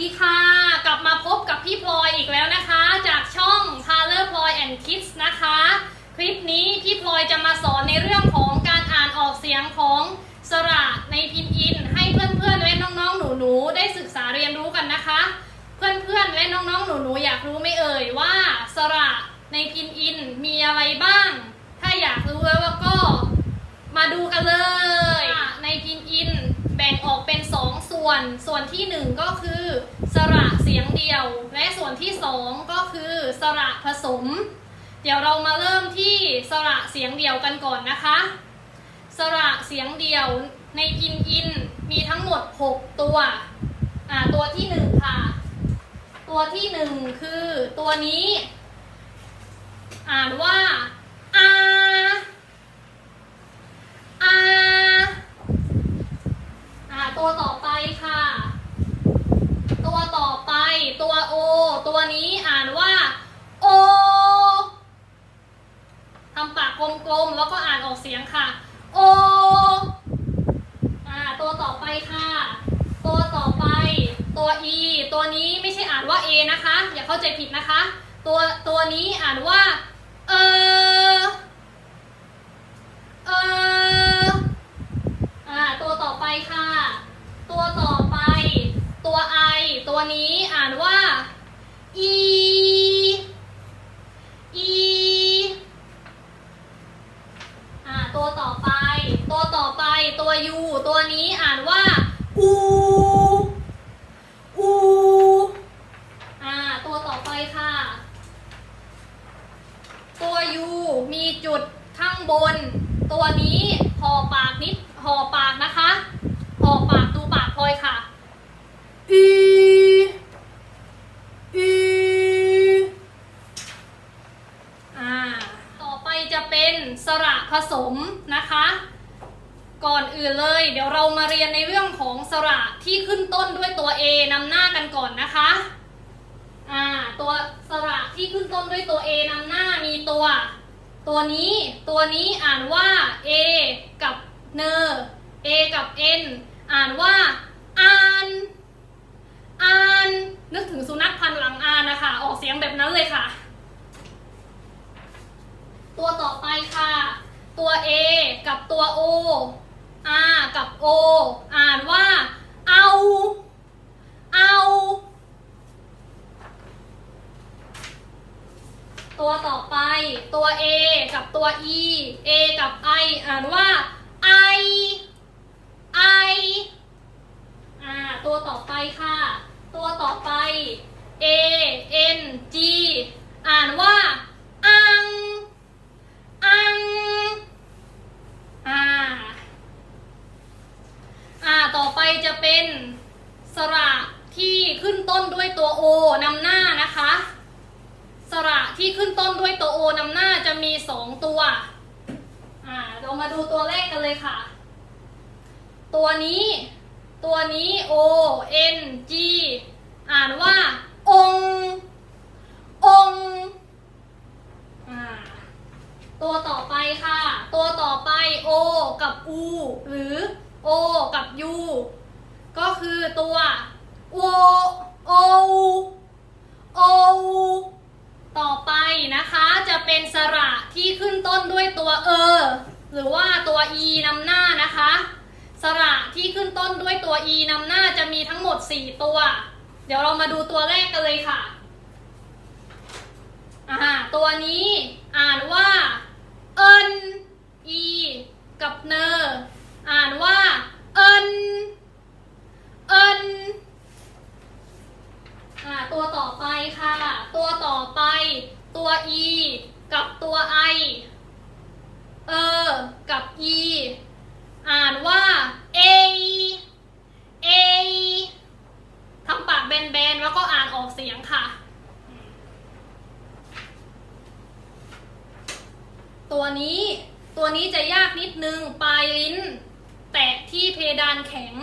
ดีค่ะ กลับมาพบกับพี่พลอยอีกแล้วนะคะ จากช่อง p a r l o r Ploy and Kids นะคะ คลิปนี้พี่พลอยจะมาสอนในเรื่องของการอ่านออกเสียงของสระในพินอิน ให้เพื่อนๆและน้องๆหนูๆได้ศึกษาเรียนรู้กันนะคะ เพื่อนๆและน้องๆหนูๆอยากรู้ไหม่เอ่ยว่าสระในพินอินมีอะไรบ้าง ถ้าอยากรู้แล้วก็มาดูกันเลยในพินอินแบ่งออกเป็น2ส่วน ส่วนที่1ก็คือสระเสียงเดียว และส่วนที่2ก็คือสระผสม เดี๋ยวเรามาเริ่มที่สระเสียงเดียวกันก่อนนะคะ สระเสียงเดียวในพินอินมีทั้งหมด 6 ตัว อ่า ตัวที่ 1 ค่ะ ตัวที่ 1 คือตัวนี้ อ่านว่าอา ตัวต่อไปค่ะ ตัวต่อไป ตัวโอตัวนี้อ่านว่าโอทำปากกลมๆแล้วก็อ่านออกเสียงค่ะโออ่าตัวต่อไปค่ะ ตัวต่อไป ตัวอีตัวนี้ไม่ใช่อ่านว่า A นะคะ อย่าเข้าใจผิดนะคะ ตัวตัวนี้อ่านว่า ตัวยูตัวนี้อ่านว่าอูอูอ่า ตัวต่อไปค่ะ ตัวยูมีจุดข้างบน ตัวนี้ห่อปากนิดห่อปากนะคะห่อปากดูปากพลอยค่ะอืออืออ่า ต่อไปจะเป็นสระผสมนะคะ ก่อนอื่นเลย เดี๋ยวเรามาเรียนในเรื่องของสระที่ขึ้นต้นด้วยตัว A นำหน้ากันก่อนนะคะ อ่า ตัวสระที่ขึ้นต้นด้วยตัว A นำหน้ามีตัว ตัวนี้ตัวนี้อ่านว่า A กับเนอ A กับ N อ่านว่าอานอานนึกถึงสุนัขพันธ์หลังอานนะคะ ออกเสียงแบบนั้นเลยค่ะ ตัวต่อไปค่ะ ตัว A กับตัว O R กับ O อ่านว่า เอา เอา ตัวต่อไปตัว A กับตัว E A กับ I อ่านว่า I I อ่า ตัวต่อไปค่ะ ตัวต่อไป A N G อ่านว่า อัง อัง อ่า อ่า ต่อไปจะเป็นสระที่ขึ้นต้นด้วยตัว O นำหน้านะคะ สระที่ขึ้นต้นด้วยตัว O นำหน้าจะมีสองตัว อ่า เรามาดูตัวแรกกันเลยค่ะ ตัวนี้ ตัวนี้ O N G อ่านว่า ององตัวต่อไปค่ะ ตัวต่อไป O กับ U หรือ O กับ U ก็คือตัว O O O ต่อไปนะคะจะเป็นสระที่ขึ้นต้นด้วยตัวเออหรือว่าตัว e นำหน้านะคะ สระที่ขึ้นต้นด้วยตัว e นำหน้าจะมีทั้งหมด 4 ตัว เดี๋ยวเรามาดูตัวแรกกันเลยค่ะอ่าตัวนี้อ่านว่าเอิน e กับเนออ่านว่าเอินเอินอ่าตัวต่อไปค่ะ ตัวต่อไป ตัว e กับตัว i เออ กับ e อ่านว่า a a ทำปากแบนๆแล้วก็อ่านออกเสียงค่ะ ตัวนี้ตัวนี้จะยากนิดนึง ปลายลิ้น แตะที่เพดานแข็ง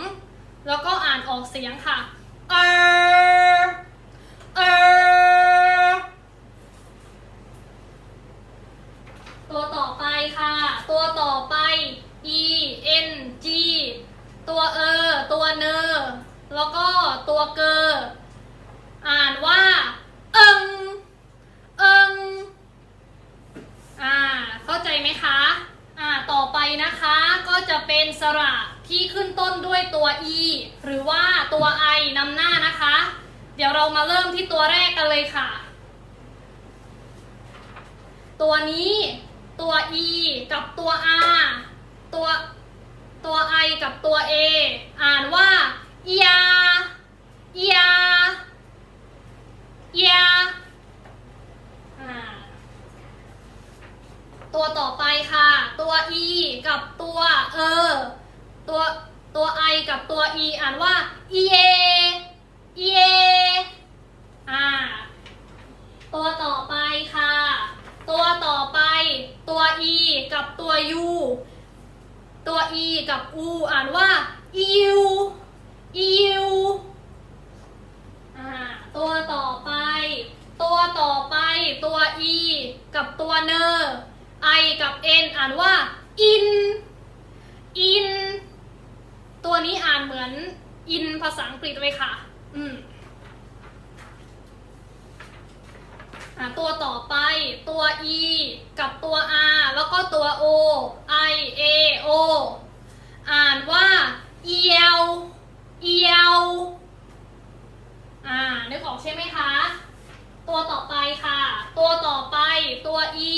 แล้วก็อ่านออกเสียงค่ะ เออเออตัวต่อไปค่ะ ตัวต่อไป e n g ตัวเออ ตัวเนอ แล้วก็ตัวเกออ่านว่า เอิง เอิง อ่า เข้าใจไหมคะ อ่า ต่อไปนะคะ ก็จะเป็นสระที่ขึ้นต้นด้วยตัว e หรือว่าตัว i นำหน้านะคะ เดี๋ยวเรามาเริ่มที่ตัวแรกกันเลยค่ะ ตัวนี้ ตัว e กับตัว r ตัว ตัว i กับตัว a อ่านว่า ยเอียเอียอ่าตัวต่อไปค่ะ ตัว e กับตัวเออตัวตัว i กับตัว e อ่านว่า e a e a อ่า ตัวต่อไปค่ะ ตัวต่อไป ตัว e กับตัว u ตัว e กับ u อ่านว่า u eu อ่าตัวต่อไป ตัวต่อไป ตัว e กับตัวเนอ i กับ n อ่านว่า in in ตัวนี้อ่านเหมือน in ภาษาอังกฤษเลยค่ะ อืมอตัวต่อไปตัว e กับตัว r แล้วก็ตัว o i a o อ่านว่าเอียว เอียว อ่า นึกออกใช่ไหมคะ ตัวต่อไปค่ะ ตัวต่อไปตัว e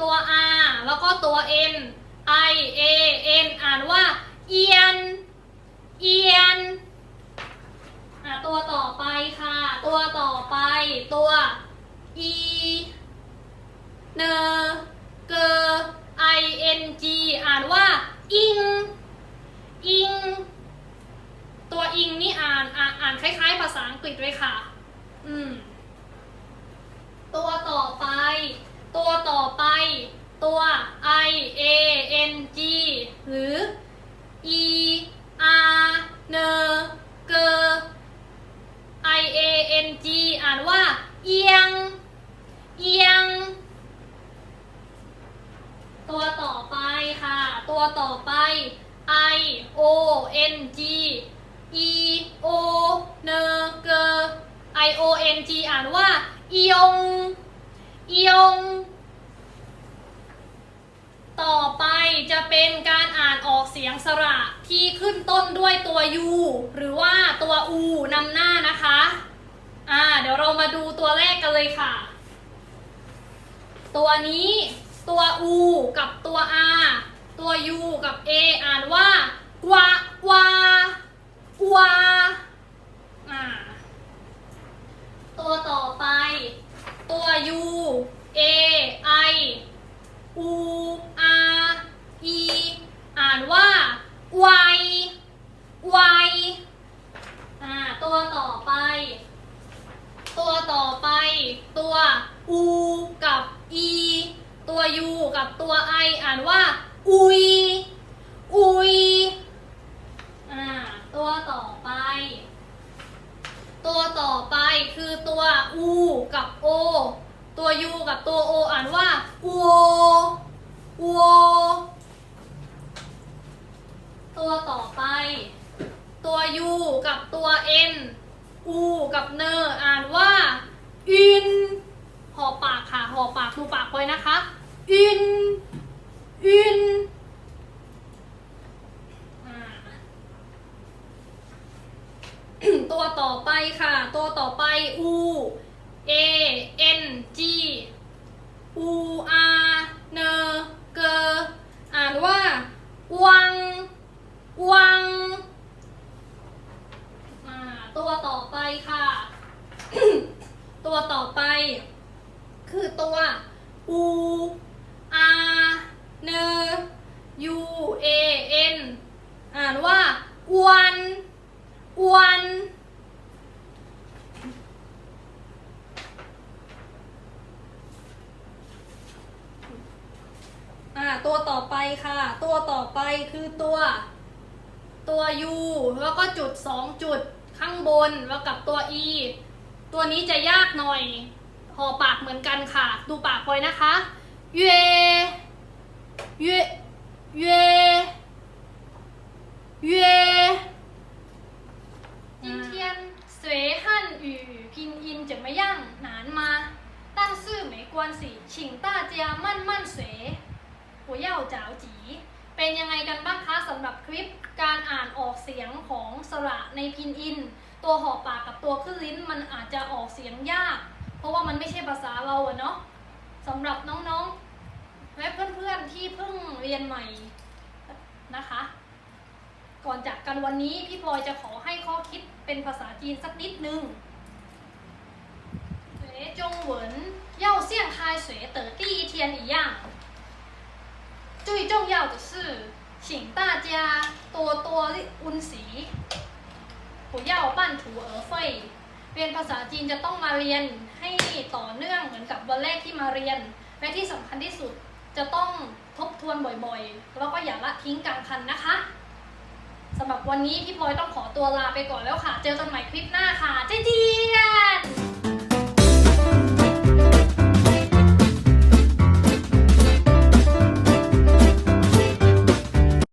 ตัว r แล้วก็ตัว n i a n อ่านว่า เอียน เอียน อะตัวต่อไปค่ะ ตัวต่อไปตัว e เนเกอ i n g อ่านว่า อิง อิง ตัวอิงนี่อ่านอ่านอ่านคล้ายๆ ภาษาอังก ฤษเลยค่ะ อืม ตัวต่อไป ตัวต่อไป ตัว i a n g หรือ e r เนเกอ i a n g อ่านว่า เอียง เอียง ตัวต่อไปค่ะ ตัวต่อไป i o n g e o เนเกอ i o n g อ่านว่าอียงอียง ต่อไปจะเป็นการอ่านออกเสียงสระที่ขึ้นต้นด้วยตัว u หรือว่าตัว u นำหน้านะคะ อ่า เดี๋ยวเรามาดูตัวแรกกันเลยค่ะ ตัวนี้ตัว u กับตัว r ตัว u กับ a อ่านว่ากวากวากวาอ่า ตัวต่อไป ตัว u a i u r e อ่านว่าไวไวอ่า ตัวต่อไป ตัวต่อไป ตัว u กับ e ตัว u กับตัว i อ่านว่า อุย อุย อ่า ตัวต่อไป ตัวต่อไปคือตัว u กับ o ตัว u กับตัว o อ่านว่าอวอวตัวต่อไป ตัว u กับตัว n u กับเนออ่านว่า อิน หอปากค่ะ หอปากดูปากไว้นะคะ อินอินตัวต่อไปค่ะ ตัวต่อไป u a n g u r เนเกออ่านว่า วัง วัง อ่าตัวต่อไปค่ะ ตัวต่อไป คือตัว u r เน u a n อ่านว่าอวันอวันอ่าตัวต่อไปค่ะ ตัวต่อไปคือตัวตัว U แล้วก็จุด 2 จุดข้างบนแล้วกับตัว E ตัวนี้จะยากหน่อยห่อปากเหมือนกันค่ะ ดูปากไว้นะคะเยเยเย เย今天谁汉语 语拼音怎么样难吗但是没关系请大家慢慢学不要着急เป็นยังไงกันบ้างคะสำหรับคลิปการอ่านออกเสียงของสระในพินอิน ตัวหอบปากกับตัวขึ้นลิ้นมันอาจจะออกเสียงยาก เพราะว่ามันไม่ใช่ภาษาเราอะเนาะสำหรับน้องๆ และเพื่อนๆที่เพิ่งเรียนใหม่นะคะ ก่อนจากกันวันนี้พี่พลอยจะขอให้ข้อคิดเป็นภาษาจีนสักนิดนึง学中文要像开学的第一天一样最重要的是请大家多多温习不要半途而废เรียนภาษาจีนจะต้องมาเรียนให้ต่อเนื่องเหมือนกับวันแรกที่มาเรียน และที่สำคัญที่สุดจะต้องทบทวนบ่อยๆ แล้วก็อย่าละทิ้งกลางคันนะคะ สำหรับวันนี้พี่พลอยต้องขอตัวลาไปก่อนแล้วค่ะ เจอกันใหม่คลิปหน้าค่ะ เจ๊เจียน